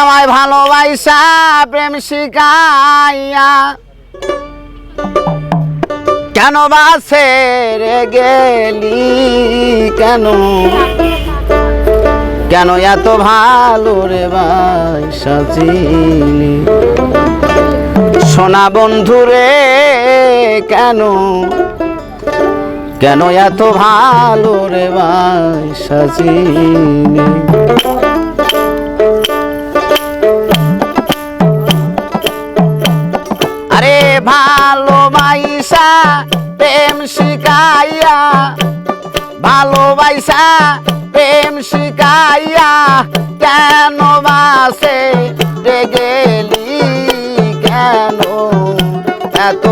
আমায় ভালোবাসা প্রেম শিখাইয়া। কেন বাসে রে গেলি কেন? কেন এত ভালো রে ভাই সাজিলি? সোনা বন্ধু রে, কেন? কেন এত ভালো রে ভাই সাজিলি? শিখাইয়া ভালোবাসা প্রেম শিকাইয়া কেন বাসে গেলি কেন? এত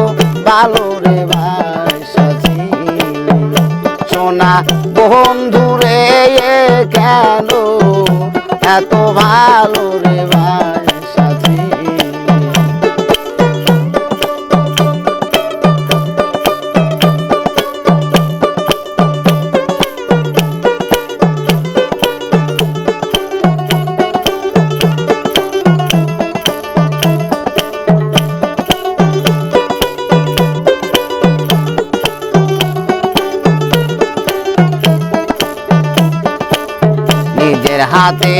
ভালো রে ভাই সোনা বন্ধু রে কেন? এত ভালো রে নিজের হাতে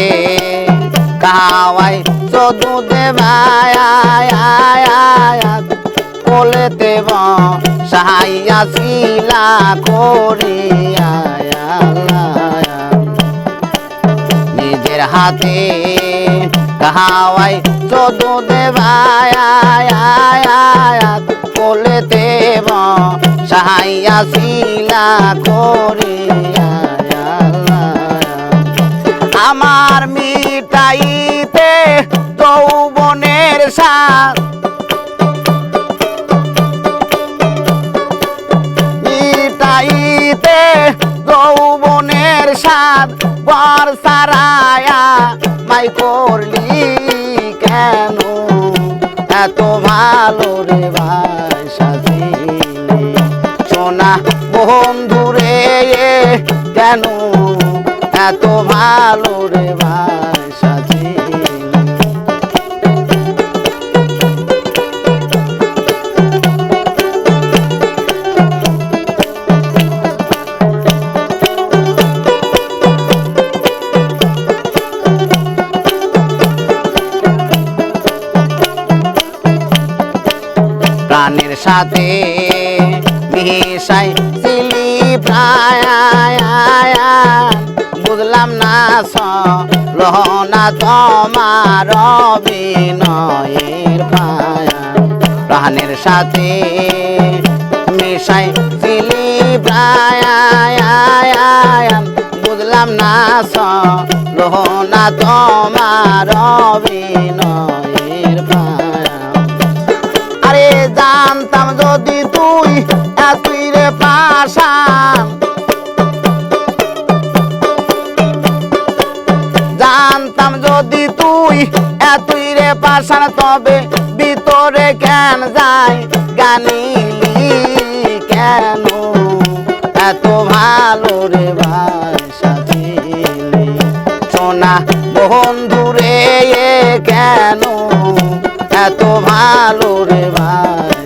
কাওয়াই চদু কোলেতে সাহাইয়া শিলা করিয়া নিজের হাতে কাহাওয়াই চদু কোলেতে সাহাইয়া শিলা করিয়া সাথ মিটাইতে যৌবনের সাথ বর সারায়া, মাই করলি কেন? এত ভালো রে ভাই সাজিলি। সোনা বন্ধু রে কেন? এত ভালো রে ভাই সাথে মিশাই ছিলি বুঝলাম না লহনা তোমার বিনয়ের পায়া। প্রাণের সাথে মিশাই ছিলি বুঝলাম না লহনা তোমার বিনয়ের এতই রে পাশান তবে ভিতরে কেন যায়? গানিলি কেন? এত ভালো রে ভাই সোনা, বন্ধু রে কেন? এত ভালো রে ভাই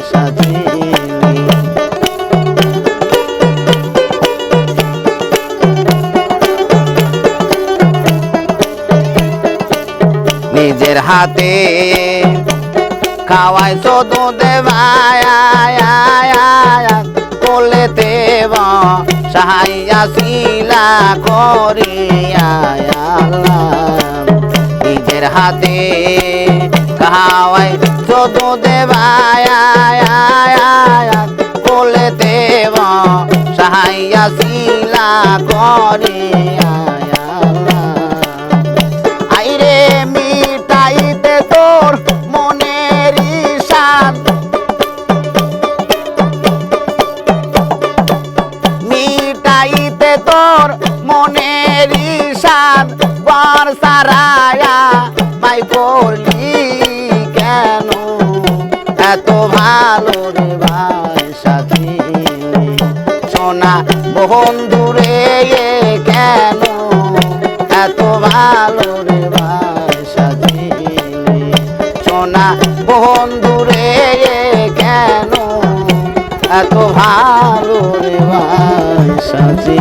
হাতে। খাওয়াই শুধু দেবায় কোলেতে সাহাইয়া শিলা করিয়া নিজের হাতে খাওয়াই শুধু দেবায় কোলেতে সাহাইয়া শিলা করিয়া ইশান বর সারায়া মাই করলি কেন? এত ভালো রে ভাই সাথী। সোনা বন্ধু রে কেন? এত ভালো রে ভাই সাথী। না বন্ধুরে কেন? এত ভালো রে ভাই সাজি